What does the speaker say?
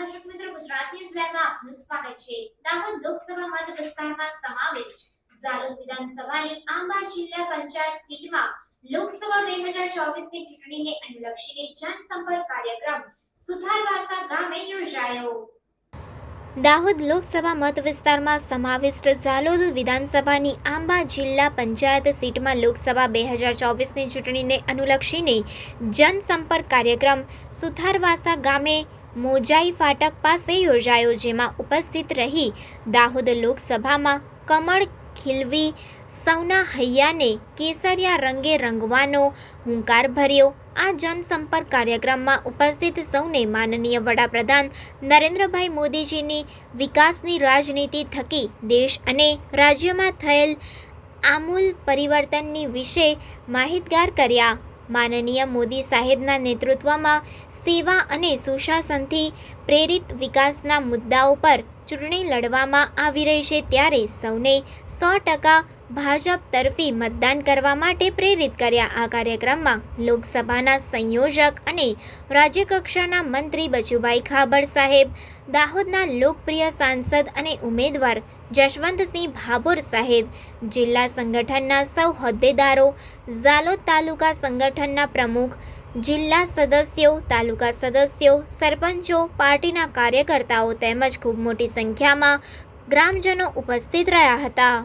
દર્શક મિત્રો ગુજરાત ન્યૂઝ આપનું સ્વાગત છે. દાહોદ લોકસભા મત વિસ્તારમાં સમાવેશ ઝાલોદ વિધાનસભાની આંબા જિલ્લા પંચાયત સીટમાં લોકસભા 2024 ની ચૂંટણીને અનુલક્ષીને જનસંપર્ક કાર્યક્રમ સુથારવાસા ગામે યોજાયો. દાહોદ લોકસભા મત વિસ્તારમાં સમાવિષ્ટ ઝાલોદ વિધાનસભાની આંબા જિલ્લા પંચાયત સીટમાં લોકસભા બે હજાર ચોવીસની ચૂંટણીને અનુલક્ષીને જનસંપર્ક કાર્યક્રમ સુથારવાસા ગામે મોજાઈ ફાટક પાસે યોજાયો, જેમાં ઉપસ્થિત રહી દાહોદ લોકસભામાં કમળ ખીલવી, સૌના હૈયાને કેસરિયા રંગે રંગવાનો હુંકાર ભર્યો. આ જનસંપર્ક કાર્યક્રમમાં ઉપસ્થિત સૌને માનનીય વડાપ્રધાન નરેન્દ્રભાઈ મોદીજીની વિકાસની રાજનીતિ થકી દેશ અને રાજ્યમાં થયેલ આમૂલ પરિવર્તનની વિશે માહિતગાર કર્યા. માનનીય મોદી સાહેબના નેતૃત્વમાં સેવા અને સુશાસનથી પ્રેરિત વિકાસના મુદ્દાઓ પર ચૂંટણી લડવામાં આવી રહી છે ત્યારે સૌને સો ટકા ભાજપ તરફી મતદાન કરવા માટે પ્રેરિત કર્યા આ કાર્યક્રમમાં લોકસભાના સંયોજક અને રાજ્યકક્ષાના મંત્રી બચુભાઈ ખાબડ સાહેબ, દાહોદના લોકપ્રિય સાંસદ અને ઉમેદવાર જશવંતસિંહ ભાભોર સાહેબ, જિલ્લા સંગઠનના સૌ હોદ્દેદારો, ઝાલોદ તાલુકા સંગઠનના પ્રમુખ, જિલ્લા સદસ્યો, તાલુકા સદસ્યો, સરપંચો, પાર્ટીના કાર્યકર્તાઓ તેમજ ખૂબ મોટી સંખ્યામાં ગ્રામજનો ઉપસ્થિત રહ્યા હતા.